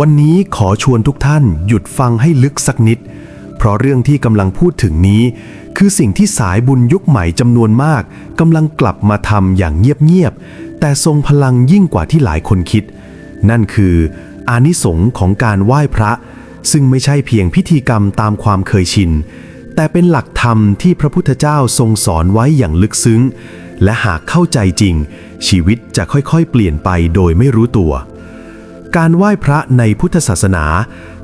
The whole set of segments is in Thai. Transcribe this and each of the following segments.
วันนี้ขอชวนทุกท่านหยุดฟังให้ลึกสักนิด เพราะเรื่องที่กำลังพูดถึงนี้ คือสิ่งที่สายบุญยุคใหม่จำนวนมากกำลังกลับมาทำอย่างเงียบๆ แต่ทรงพลังยิ่งกว่าที่หลายคนคิด นั่นคืออานิสงส์ของการไหว้พระ ซึ่งไม่ใช่เพียงพิธีกรรมตามความเคยชิน แต่เป็นหลักธรรมที่พระพุทธเจ้าทรงสอนไว้อย่างลึกซึ้ง และหากเข้าใจจริง ชีวิตจะค่อยๆ เปลี่ยนไปโดยไม่รู้ตัว การไหว้พระในพุทธศาสนา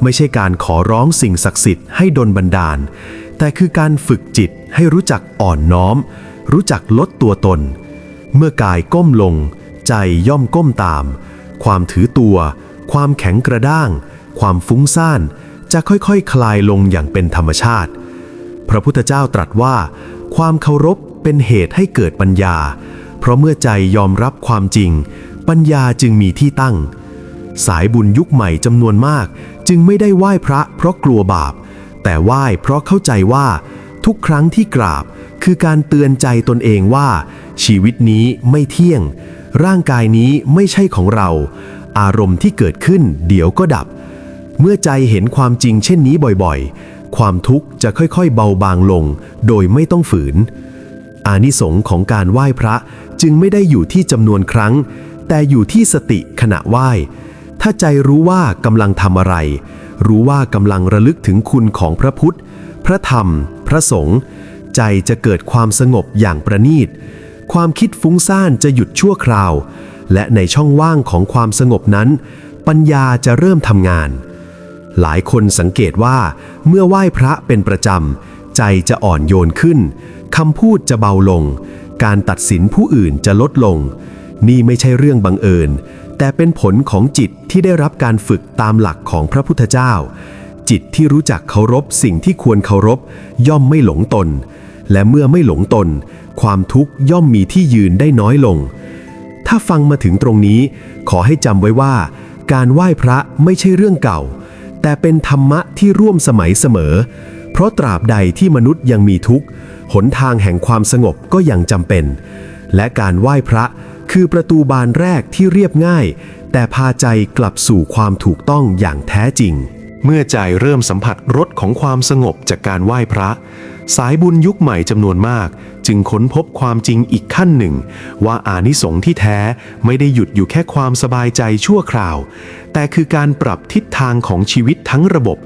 ไม่ใช่การขอร้องสิ่งศักดิ์สิทธิ์ให้ดลบันดาล แต่คือการฝึกจิตให้รู้จักอ่อนน้อม รู้จักลดตัวตน เมื่อกายก้มลง ใจย่อมก้มตาม ความถือตัว ความแข็งกระด้าง ความฟุ้งซ่าน จะค่อยๆคคลายลงอย่างเป็นธรรมชาติ พระพุทธเจ้าตรัสว่า ความเคารพเป็นเหตุให้เกิดปัญญา เพราะเมื่อใจยอมรับความจริง ปัญญาจึงมีที่ตั้ง สายบุญยุคใหม่จำนวนมาก จึงไม่ได้ไหว้พระเพราะกลัวบาป แต่ไหว้เพราะเข้าใจว่า ทุกครั้งที่กราบคือการเตือนใจตนเองว่า ชีวิตนี้ไม่เที่ยง ร่างกายนี้ไม่ใช่ของเรา อารมณ์ที่เกิดขึ้นเดี๋ยวก็ดับ เมื่อใจเห็นความจริงเช่นนี้บ่อยๆ ความทุกข์จะค่อยๆ เบาบางลง โดยไม่ต้องฝืน อานิสงส์ของการไหว้พระจึงไม่ได้อยู่ที่จำนวนครั้ง แต่อยู่ที่สติขณะไหว้ ถ้าใจรู้ว่ากำลังทำอะไร รู้ว่ากำลังระลึกถึงคุณของพระพุทธ พระธรรม พระสงฆ์ใจจะเกิดความสงบอย่างประณีต ความคิดฟุ้งซ่านจะหยุดชั่วคราว และในช่องว่างของความสงบนั้น ปัญญาจะเริ่มทำงาน หลายคนสังเกตว่า เมื่อไหว้พระเป็นประจำ ใจจะอ่อนโยนขึ้นคำพูดจะเบาลง การตัดสินผู้อื่นจะลดลง นี่ไม่ใช่เรื่องบังเอิญ แต่เป็นผลของจิตที่ได้รับการฝึกตามหลักของพระพุทธเจ้า จิตที่รู้จักเคารพสิ่งที่ควรเคารพ ย่อมไม่หลงตน และเมื่อไม่หลงตน ความทุกข์ย่อมมีที่ยืนได้น้อยลง ถ้าฟังมาถึงตรงนี้ ขอให้จำไว้ว่า การไหว้พระไม่ใช่เรื่องเก่า แต่เป็นธรรมะที่ร่วมสมัยเสมอ เพราะตราบใดที่มนุษย์ยังมีทุกข์หนทางแห่งความสงบก็ยังจำเป็น และการไหว้พระ คือประตูบานแรกที่เรียบง่าย แต่พาใจกลับสู่ความถูกต้องอย่างแท้จริง เมื่อใจเริ่มสัมผัสรสของความสงบจากการไหว้พระ สายบุญยุคใหม่จำนวนมาก จึงค้นพบความจริงอีกขั้นหนึ่ง ว่าอานิสงส์ที่แท้ไม่ได้หยุดอยู่แค่ความสบายใจชั่วคราว แต่คือการปรับทิศทางของชีวิตทั้งระบบ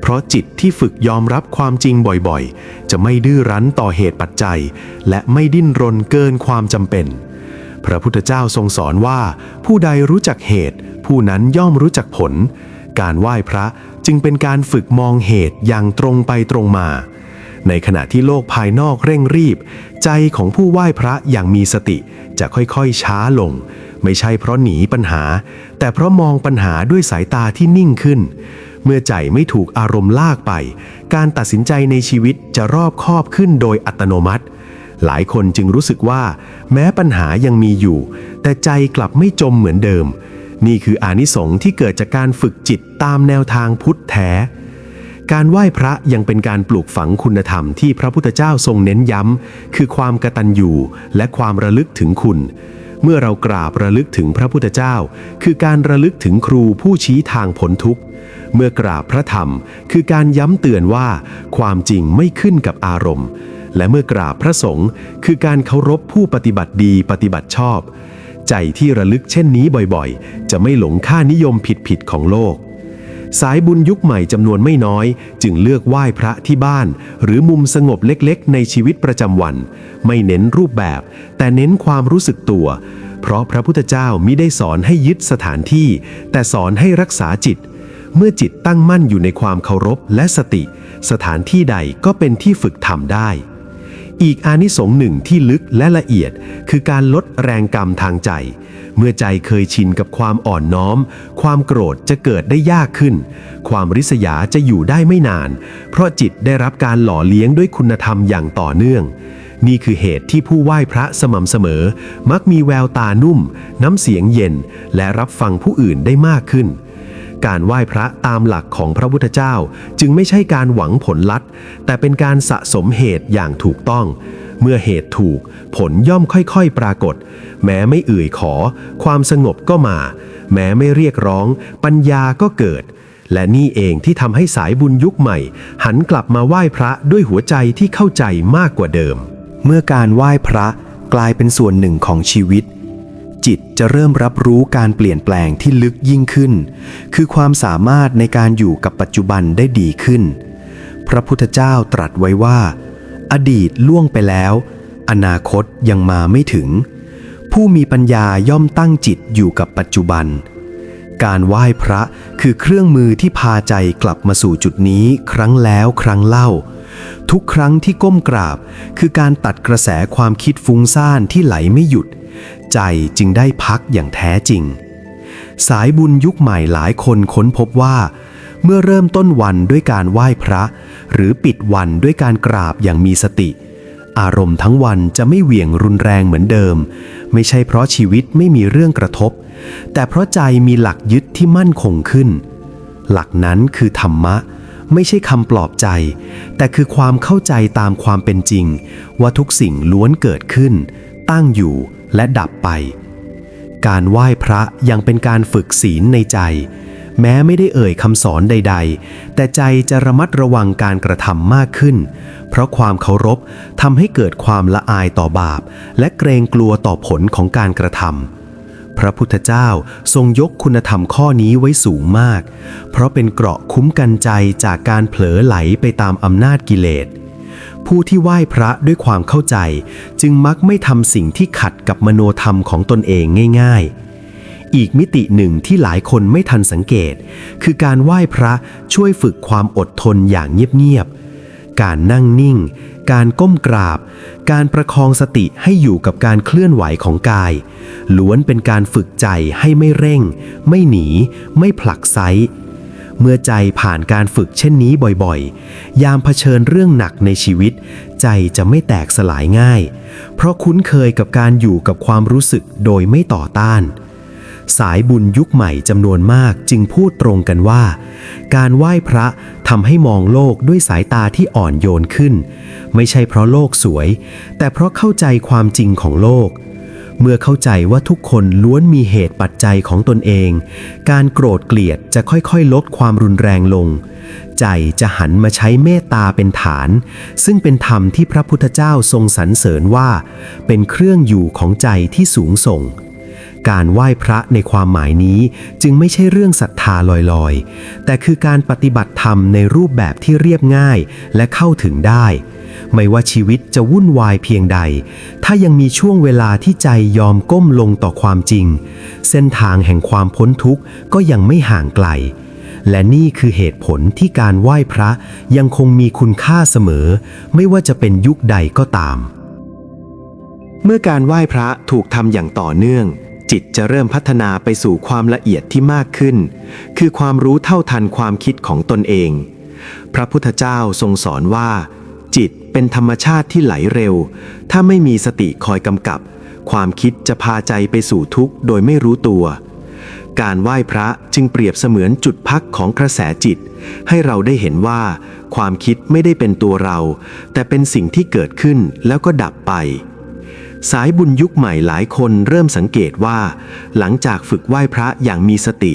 เพราะจิตที่ฝึกยอมรับความจริงบ่อยๆ จะไม่ดื้อรั้นต่อเหตุปัจจัย และไม่ดิ้นรนเกินความจำเป็น พระพุทธเจ้าทรงสอนว่า ผู้ใดรู้จักเหตุ ผู้นั้นย่อมรู้จักผล การไหว้พระจึงเป็นการฝึกมองเหตุอย่างตรงไปตรงมา ในขณะที่โลกภายนอกเร่งรีบ ใจของผู้ไหว้พระอย่างมีสติจะค่อยๆช้าลง ไม่ใช่เพราะหนีปัญหา แต่เพราะมองปัญหาด้วยสายตาที่นิ่งขึ้น เมื่อใจไม่ถูกอารมณ์ลากไป การตัดสินใจในชีวิตจะรอบคอบขึ้นโดยอัตโนมัติ หลายคนจึงรู้สึกว่า แม้ปัญหายังมีอยู่ แต่ใจกลับไม่จมเหมือนเดิม นี่คืออานิสงส์ที่เกิดจากการฝึกจิตตามแนวทางพุทธแท้ การไหว้พระยังเป็นการปลูกฝังคุณธรรมที่พระพุทธเจ้าทรงเน้นย้ำ คือความกตัญญูและความระลึกถึงคุณเมื่อเรากราบระลึกถึงพระพุทธเจ้า คือการระลึกถึงครูผู้ชี้ทางพ้นทุกข์ เมื่อกราบพระธรรม คือการย้ำเตือนว่า ความจริงไม่ขึ้นกับอารมณ์ และเมื่อกราบพระสงฆ์คือการเคารพผู้ปฏิบัติดีปฏิบัติชอบ ใจที่ระลึกเช่นนี้บ่อยๆ จะไม่หลงค่านิยมผิดๆของโลก สายบุญยุคใหม่จำนวนไม่น้อย จึงเลือกไหว้พระที่บ้าน หรือมุมสงบเล็กๆ ในชีวิตประจำวัน ไม่เน้นรูปแบบ แต่เน้นความรู้สึกตัว เพราะพระพุทธเจ้ามิได้สอนให้ยึดสถานที่ แต่สอนให้รักษาจิตเมื่อจิตตั้งมั่นอยู่ในความเคารพและสติ สถานที่ใดก็เป็นที่ฝึกทำได้ อีกอานิสงส์หนึ่งที่ลึกและละเอียด คือการลดแรงกรรมทางใจ เมื่อใจเคยชินกับความอ่อนน้อม ความโกรธจะเกิดได้ยากขึ้น ความริษยาจะอยู่ได้ไม่นาน เพราะจิตได้รับการหล่อเลี้ยงด้วยคุณธรรมอย่างต่อเนื่อง นี่คือเหตุที่ผู้ไหว้พระสม่ำเสมอ มักมีแววตานุ่ม น้ำเสียงเย็น และรับฟังผู้อื่นได้มากขึ้น การไหว้พระตามหลักของพระพุทธเจ้า จึงไม่ใช่การหวังผลลัดแต่เป็นการสะสมเหตุอย่างถูกต้อง เมื่อเหตุถูก ผลย่อมค่อยๆปรากฏ แม้ไม่เอ่ยขอ ความสงบก็มา แม้ไม่เรียกร้อง ปัญญาก็เกิด และนี่เองที่ทำให้สายบุญยุคใหม่ หันกลับมาไหว้พระด้วยหัวใจที่เข้าใจมากกว่าเดิม เมื่อการไหว้พระกลายเป็นส่วนหนึ่งของชีวิต จิตจะเริ่มรับรู้การเปลี่ยนแปลงที่ลึกยิ่งขึ้น คือความสามารถในการอยู่กับปัจจุบันได้ดีขึ้น พระพุทธเจ้าตรัสไว้ว่า อดีตล่วงไปแล้ว อนาคตยังมาไม่ถึง ผู้มีปัญญาย่อมตั้งจิตอยู่กับปัจจุบัน การไหว้พระคือเครื่องมือที่พาใจกลับมาสู่จุดนี้ครั้งแล้วครั้งเล่าทุกครั้งที่ก้มกราบ คือการตัดกระแสความคิดฟุ้งซ่านที่ไหลไม่หยุด ใจจึงได้พักอย่างแท้จริง สายบุญยุคใหม่หลายคนค้นพบว่า เมื่อเริ่มต้นวันด้วยการไหว้พระ หรือปิดวันด้วยการกราบอย่างมีสติ อารมณ์ทั้งวันจะไม่เหวี่ยงรุนแรงเหมือนเดิม ไม่ใช่เพราะชีวิตไม่มีเรื่องกระทบ แต่เพราะใจมีหลักยึดที่มั่นคงขึ้น หลักนั้นคือธรรมะไม่ใช่คำปลอบใจ แต่คือความเข้าใจตามความเป็นจริง ว่าทุกสิ่งล้วนเกิดขึ้น ตั้งอยู่ และดับไป การไหว้พระยังเป็นการฝึกศีลในใจ แม้ไม่ได้เอ่ยคำสอนใด ๆ แต่ใจจะระมัดระวังการกระทำมากขึ้น เพราะความเคารพทำให้เกิดความละอายต่อบาป และเกรงกลัวต่อผลของการกระทำพระพุทธเจ้าทรงยกคุณธรรมข้อนี้ไว้สูงมาก เพราะเป็นเกราะคุ้มกันใจจากการเผลอไหลไปตามอำนาจกิเลส ผู้ที่ไหว้พระด้วยความเข้าใจ จึงมักไม่ทำสิ่งที่ขัดกับมโนธรรมของตนเองง่าย ๆ อีกมิติหนึ่งที่หลายคนไม่ทันสังเกต คือการไหว้พระช่วยฝึกความอดทนอย่างเงียบๆ การนั่งนิ่ง การก้มกราบ การประคองสติให้อยู่กับการเคลื่อนไหวของกาย ล้วนเป็นการฝึกใจให้ไม่เร่ง ไม่หนี ไม่ผลักไซ เมื่อใจผ่านการฝึกเช่นนี้บ่อยๆ ยามเผชิญเรื่องหนักในชีวิต ใจจะไม่แตกสลายง่าย เพราะคุ้นเคยกับการอยู่กับความรู้สึกโดยไม่ต่อต้าน สายบุญยุคใหม่จำนวนมากจึงพูดตรงกันว่า การไหว้พระทำให้มองโลกด้วยสายตาที่อ่อนโยนขึ้น ไม่ใช่เพราะโลกสวย แต่เพราะเข้าใจความจริงของโลก เมื่อเข้าใจว่าทุกคนล้วนมีเหตุปัจจัยของตนเอง การโกรธเกลียดจะค่อยๆ ลดความรุนแรงลง ใจจะหันมาใช้เมตตาเป็นฐาน ซึ่งเป็นธรรมที่พระพุทธเจ้าทรงสรรเสริญว่า เป็นเครื่องอยู่ของใจที่สูงส่ง การไหว้พระในความหมายนี้จึงไม่ใช่เรื่องศรัทธาลอยๆ แต่คือการปฏิบัติธรรมในรูปแบบที่เรียบง่ายและเข้าถึงได้ ไม่ว่าชีวิตจะวุ่นวายเพียงใด ถ้ายังมีช่วงเวลาที่ใจยอมก้มลงต่อความจริง เส้นทางแห่งความพ้นทุกข์ก็ยังไม่ห่างไกล และนี่คือเหตุผลที่การไหว้พระยังคงมีคุณค่าเสมอ ไม่ว่าจะเป็นยุคใดก็ตาม เมื่อการไหว้พระถูกทำอย่างต่อเนื่องจิตจะเริ่มพัฒนาไปสู่ความละเอียดที่มากขึ้น คือความรู้เท่าทันความคิดของตนเอง พระพุทธเจ้าทรงสอนว่า จิต เป็นธรรมชาติที่ไหลเร็ว ถ้าไม่มีสติคอยกำกับ ความคิดจะพาใจไปสู่ทุกข์โดยไม่รู้ตัว การไหว้พระจึงเปรียบเสมือนจุดพักของกระแสจิต ให้เราได้เห็นว่า ความคิดไม่ได้เป็นตัวเรา แต่เป็นสิ่งที่เกิดขึ้นแล้วก็ดับไป สายบุญยุคใหม่หลายคนเริ่มสังเกตว่า หลังจากฝึกไหว้พระอย่างมีสติ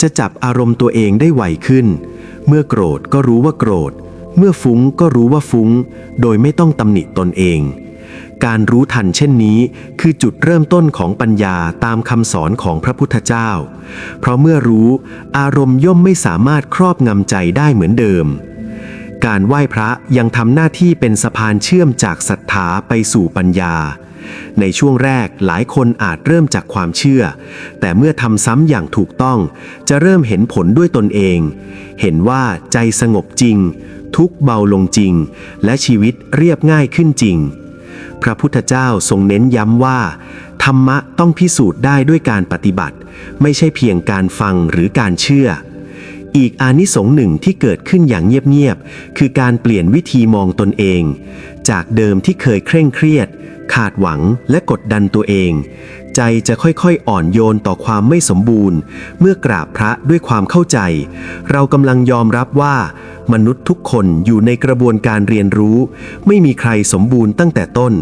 จะจับอารมณ์ตัวเองได้ไวขึ้น เมื่อโกรธก็รู้ว่าโกรธ เมื่อฟุ้งก็รู้ว่าฟุ้ง โดยไม่ต้องตำหนิตนเอง การรู้ทันเช่นนี้คือจุดเริ่มต้นของปัญญาตามคำสอนของพระพุทธเจ้า เพราะเมื่อรู้อารมณ์ย่อมไม่สามารถครอบงำใจได้เหมือนเดิม การไหว้พระยังทำหน้าที่เป็นสะพานเชื่อมจากศรัทธาไปสู่ปัญญาในช่วงแรกหลายคนอาจเริ่มจากความเชื่อ แต่เมื่อทำซ้ำอย่างถูกต้อง จะเริ่มเห็นผลด้วยตนเอง เห็นว่าใจสงบจริง ทุกเบาลงจริง และชีวิตเรียบง่ายขึ้นจริง พระพุทธเจ้าทรงเน้นย้ำว่า ธรรมะต้องพิสูจน์ได้ด้วยการปฏิบัติ ไม่ใช่เพียงการฟังหรือการเชื่อ อีกอานิสงส์หนึ่งที่เกิดขึ้นอย่างเงียบๆคือการเปลี่ยนวิธีมองตนเอง จากเดิมที่เคยเคร่งเครียด ขาดหวังและกดดันตัวเอง ใจจะค่อยๆ อ่อนโยนต่อความไม่สมบูรณ์ เมื่อกราบพระด้วยความเข้าใจ เรากำลังยอมรับว่า มนุษย์ทุกคนอยู่ในกระบวนการเรียนรู้ ไม่มีใครสมบูรณ์ตั้งแต่ต้น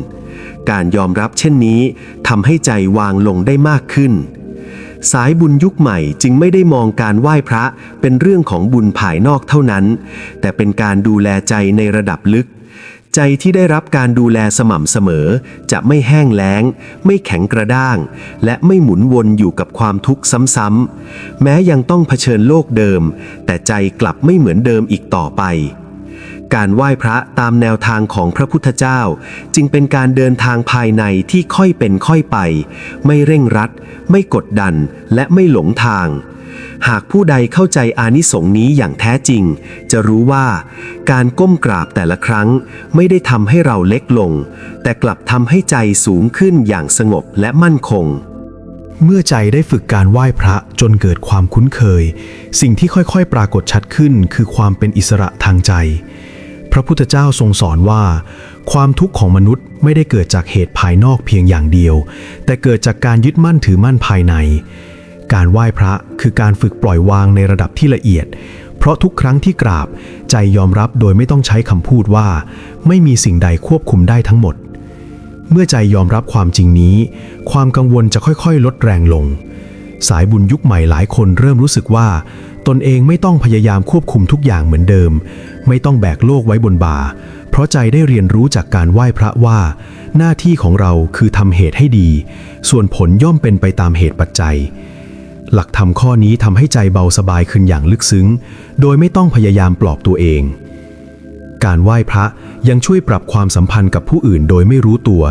การยอมรับเช่นนี้ทำให้ใจวางลงได้มากขึ้น สายบุญยุคใหม่จึงไม่ได้มองการไหว้พระเป็นเรื่องของบุญภายนอกเท่านั้น แต่เป็นการดูแลใจในระดับลึก ใจที่ได้รับการดูแลสม่ำเสมอ จะไม่แห้งแล้ง ไม่แข็งกระด้าง และไม่หมุนวนอยู่กับความทุกข์ซ้ำๆ แม้ยังต้องเผชิญโลกเดิม แต่ใจกลับไม่เหมือนเดิมอีกต่อไป การไหว้พระตามแนวทางของพระพุทธเจ้า จึงเป็นการเดินทางภายในที่ค่อยเป็นค่อยไป ไม่เร่งรัด ไม่กดดัน และไม่หลงทาง หากผู้ใดเข้าใจอานิสงส์นี้อย่างแท้จริง จะรู้ว่าการก้มกราบแต่ละครั้งไม่ได้ทำให้เราเล็กลง แต่กลับทำให้ใจสูงขึ้นอย่างสงบและมั่นคง เมื่อใจได้ฝึกการไหว้พระจนเกิดความคุ้นเคย สิ่งที่ค่อยๆ ปรากฏชัดขึ้นคือความเป็นอิสระทางใจ พระพุทธเจ้าทรงสอนว่า ความทุกข์ของมนุษย์ไม่ได้เกิดจากเหตุภายนอกเพียงอย่างเดียว แต่เกิดจากการยึดมั่นถือมั่นภายใน การไหว้พระคือการฝึกปล่อยวางในระดับที่ละเอียด เพราะทุกครั้งที่กราบ ใจยอมรับโดยไม่ต้องใช้คำพูดว่า ไม่มีสิ่งใดควบคุมได้ทั้งหมด เมื่อใจยอมรับความจริงนี้ ความกังวลจะค่อยๆ ลดแรงลง สายบุญยุคใหม่หลายคนเริ่มรู้สึกว่า ตนเองไม่ต้องพยายามควบคุมทุกอย่างเหมือนเดิม ไม่ต้องแบกโลกไว้บนบ่าเพราะใจได้เรียนรู้จากการไหว้พระว่า หน้าที่ของเราคือทำเหตุให้ดี ส่วนผลย่อมเป็นไปตามเหตุปัจจัย หลักธรรมข้อนี้ทำให้ใจเบาสบายขึ้นอย่างลึกซึ้ง โดยไม่ต้องพยายามปลอบตัวเอง การไหว้พระยังช่วยปรับความสัมพันธ์กับผู้อื่นโดยไม่รู้ตัว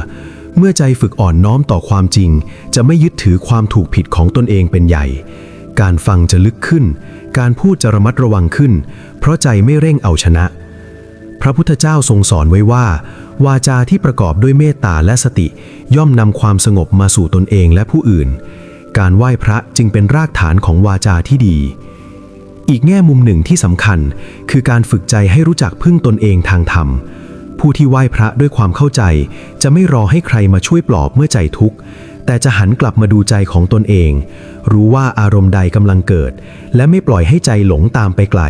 เมื่อใจฝึกอ่อนน้อมต่อความจริง จะไม่ยึดถือความถูกผิดของตนเองเป็นใหญ่ การฟังจะลึกขึ้น การพูดจะระมัดระวังขึ้น เพราะใจไม่เร่งเอาชนะ พระพุทธเจ้าทรงสอนไว้ว่า วาจาที่ประกอบด้วยเมตตาและสติ ย่อมนำความสงบมาสู่ตนเองและผู้อื่น การไหว้พระจึงเป็นรากฐานของวาจาที่ดี อีกแง่มุมหนึ่งที่สำคัญ คือการฝึกใจให้รู้จักพึ่งตนเองทางธรรม ผู้ที่ไหว้พระด้วยความเข้าใจ จะไม่รอให้ใครมาช่วยปลอบเมื่อใจทุกข์ แต่จะหันกลับมาดูใจของตนเอง รู้ว่าอารมณ์ใดกำลังเกิด และไม่ปล่อยให้ใจหลงตามไปไกล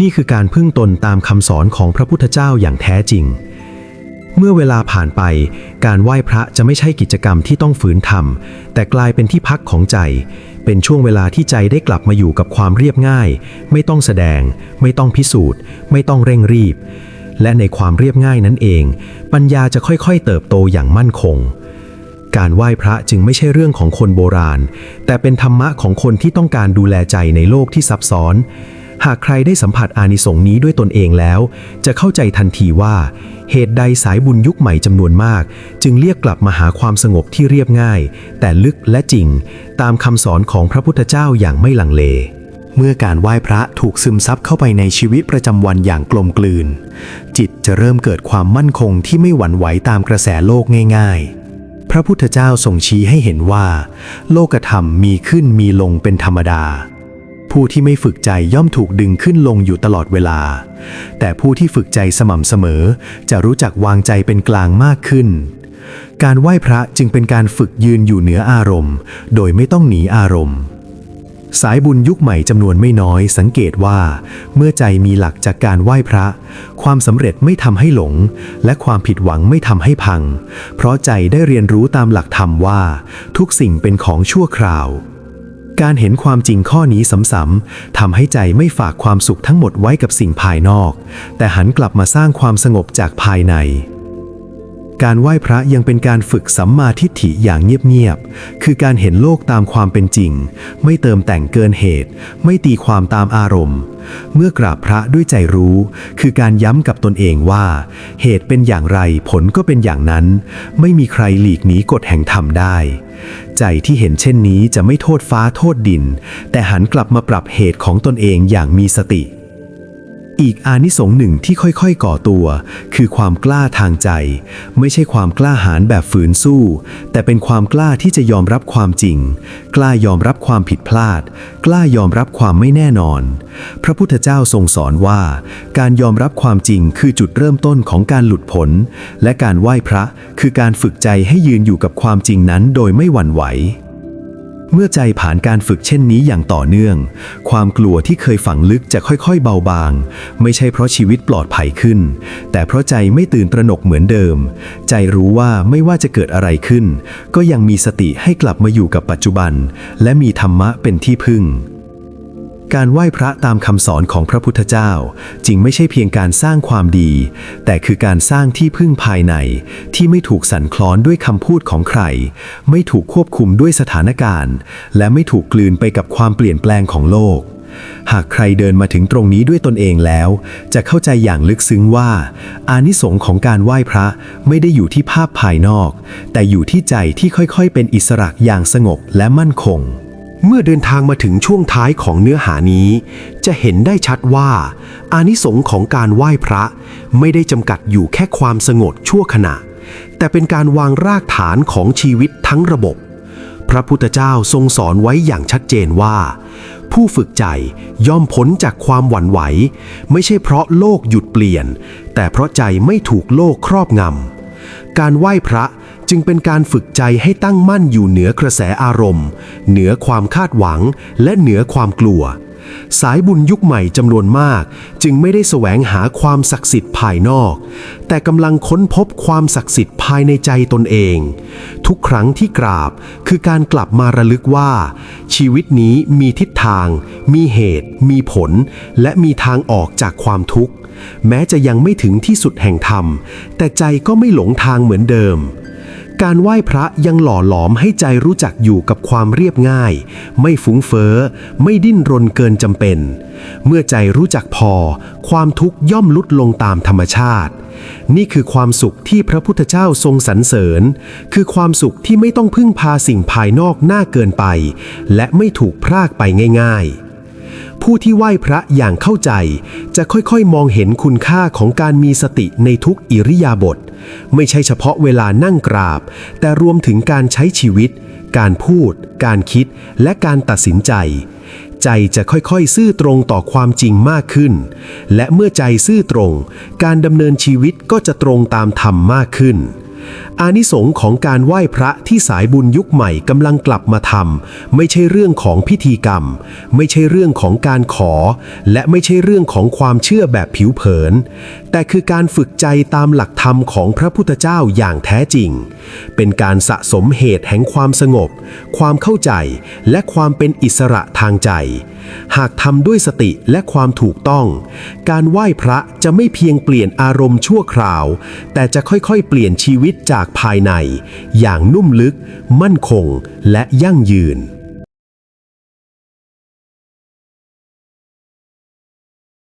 นี่คือการพึ่งตนตามคำสอนของพระพุทธเจ้าอย่างแท้จริง เมื่อเวลาผ่านไป การไหว้พระจะไม่ใช่กิจกรรมที่ต้องฝืนทำแต่กลายเป็นที่พักของใจ เป็นช่วงเวลาที่ใจได้กลับมาอยู่กับความเรียบง่าย ไม่ต้องแสดง ไม่ต้องพิสูจน์ ไม่ต้องเร่งรีบ และในความเรียบง่ายนั้นเอง ปัญญาจะค่อยๆ เติบโตอย่างมั่นคง การไหว้พระจึงไม่ใช่เรื่องของคนโบราณ แต่เป็นธรรมะของคนที่ต้องการดูแลใจในโลกที่ซับซ้อน หากใครได้สัมผัสอานิสงส์นี้ด้วยตนเองแล้ว จะเข้าใจทันทีว่า เหตุใดสายบุญยุคใหม่จำนวนมาก จึงเรียกกลับมาหาความสงบที่เรียบง่าย แต่ลึกและจริง ตามคำสอนของพระพุทธเจ้าอย่างไม่ลังเล เมื่อการไหว้พระถูกซึมซับเข้าไปในชีวิตประจำวันอย่างกลมกลืน จิตจะเริ่มเกิดความมั่นคงที่ไม่หวั่นไหวตามกระแสโลกง่าย ๆพระพุทธเจ้าทรงชี้ให้เห็นว่า โลกธรรมมีขึ้นมีลงเป็นธรรมดา ผู้ที่ไม่ฝึกใจย่อมถูกดึงขึ้นลงอยู่ตลอดเวลา แต่ผู้ที่ฝึกใจสม่ำเสมอ จะรู้จักวางใจเป็นกลางมากขึ้น การไหว้พระจึงเป็นการฝึกยืนอยู่เหนืออารมณ์ โดยไม่ต้องหนีอารมณ์ สายบุญยุคใหม่จำนวนไม่น้อยสังเกตว่า เมื่อใจมีหลักจากการไหว้พระ ความสำเร็จไม่ทำให้หลง และความผิดหวังไม่ทำให้พัง เพราะใจได้เรียนรู้ตามหลักธรรมว่า ทุกสิ่งเป็นของชั่วคราว การเห็นความจริงข้อนี้ซ้ำๆทำให้ใจไม่ฝากความสุขทั้งหมดไว้กับสิ่งภายนอก แต่หันกลับมาสร้างความสงบจากภายใน การไหว้พระยังเป็นการฝึกสัมมาทิฏฐิอย่างเงียบๆ คือการเห็นโลกตามความเป็นจริง ไม่เติมแต่งเกินเหตุ ไม่ตีความตามอารมณ์ เมื่อกราบพระด้วยใจรู้ คือการย้ำกับตนเองว่า เหตุเป็นอย่างไรผลก็เป็นอย่างนั้น ไม่มีใครหลีกหนีกฎแห่งธรรมได้ ใจที่เห็นเช่นนี้จะไม่โทษฟ้าโทษดิน แต่หันกลับมาปรับเหตุของตนเองอย่างมีสติ อีกอานิสงส์หนึ่งที่ค่อยๆ ก่อตัว คือความกล้าทางใจ ไม่ใช่ความกล้าหาญแบบฝืนสู้ แต่เป็นความกล้าที่จะยอมรับความจริง กล้ายอมรับความผิดพลาด กล้ายอมรับความไม่แน่นอน พระพุทธเจ้าทรงสอนว่า การยอมรับความจริงคือจุดเริ่มต้นของการหลุดพ้นและการไหว้พระคือการฝึกใจให้ยืนอยู่กับความจริงนั้นโดยไม่หวั่นไหว เมื่อใจผ่านการฝึกเช่นนี้อย่างต่อเนื่อง ความกลัวที่เคยฝังลึกจะค่อยๆ เบาบาง ไม่ใช่เพราะชีวิตปลอดภัยขึ้น แต่เพราะใจไม่ตื่นตระหนกเหมือนเดิม ใจรู้ว่าไม่ว่าจะเกิดอะไรขึ้น ก็ยังมีสติให้กลับมาอยู่กับปัจจุบัน และมีธรรมะเป็นที่พึ่ง การไหว้พระตามคำสอนของพระพุทธเจ้าจริงไม่ใช่เพียงการสร้างความดี แต่คือการสร้างที่พึ่งภายใน ที่ไม่ถูกสั่นคลอนด้วยคำพูดของใคร ไม่ถูกควบคุมด้วยสถานการณ์ และไม่ถูกกลืนไปกับความเปลี่ยนแปลงของโลก หากใครเดินมาถึงตรงนี้ด้วยตนเองแล้ว จะเข้าใจอย่างลึกซึ้งว่า อานิสงส์ของการไหว้พระไม่ได้อยู่ที่ภาพภายนอก แต่อยู่ที่ใจที่ค่อยๆ เป็นอิสระอย่างสงบและมั่นคง เมื่อเดินทางมาถึงช่วงท้ายของเนื้อหานี้ จะเห็นได้ชัดว่า อานิสงส์ของการไหว้พระ ไม่ได้จำกัดอยู่แค่ความสงบชั่วขณะ แต่เป็นการวางรากฐานของชีวิตทั้งระบบ พระพุทธเจ้าทรงสอนไว้อย่างชัดเจนว่า ผู้ฝึกใจย่อมพ้นจากความหวั่นไหว ไม่ใช่เพราะโลกหยุดเปลี่ยน แต่เพราะใจไม่ถูกโลกครอบงำการไหว้พระ จึงเป็นการฝึกใจให้ตั้งมั่นอยู่เหนือกระแสอารมณ์ เหนือความคาดหวัง และเหนือความกลัว สายบุญยุคใหม่จำนวนมาก จึงไม่ได้แสวงหาความศักดิ์สิทธิ์ภายนอก แต่กำลังค้นพบความศักดิ์สิทธิ์ภายในใจตนเอง ทุกครั้งที่กราบคือการกลับมาระลึกว่า ชีวิตนี้มีทิศทาง มีเหตุ มีผล และมีทางออกจากความทุกข์ แม้จะยังไม่ถึงที่สุดแห่งธรรม แต่ใจก็ไม่หลงทางเหมือนเดิม การไหว้พระยังหล่อหลอมให้ใจรู้จักอยู่กับความเรียบง่าย ไม่ฟุ้งเฟ้อ ไม่ดิ้นรนเกินจำเป็น เมื่อใจรู้จักพอ ความทุกข์ย่อมลดลงตามธรรมชาติ นี่คือความสุขที่พระพุทธเจ้าทรงสรรเสริญ คือความสุขที่ไม่ต้องพึ่งพาสิ่งภายนอกหน้าเกินไป และไม่ถูกพรากไปง่าย ๆ ผู้ที่ไหว้พระอย่างเข้าใจ จะค่อยๆ มองเห็นคุณค่าของการมีสติในทุกอิริยาบถไม่ใช่เฉพาะเวลานั่งกราบ แต่รวมถึงการใช้ชีวิต การพูด การคิด และการตัดสินใจ ใจจะค่อยๆ ซื่อตรงต่อความจริงมากขึ้น และเมื่อใจซื่อตรง การดำเนินชีวิตก็จะตรงตามธรรมมากขึ้น อานิสงส์ของการไหว้พระที่สายบุญยุคใหม่กำลังกลับมาทำไม่ใช่เรื่องของพิธีกรรม ไม่ใช่เรื่องของการขอ และไม่ใช่เรื่องของความเชื่อแบบผิวเผิน แต่คือการฝึกใจตามหลักธรรมของพระพุทธเจ้าอย่างแท้จริง เป็นการสะสมเหตุแห่งความสงบ ความเข้าใจ และความเป็นอิสระทางใจ หากทำด้วยสติและความถูกต้อง การไหว้พระจะไม่เพียงเปลี่ยนอารมณ์ชั่วคราว แต่จะค่อยๆ เปลี่ยนชีวิตจากภายใน อย่างนุ่มลึก มั่นคง และยั่งยืน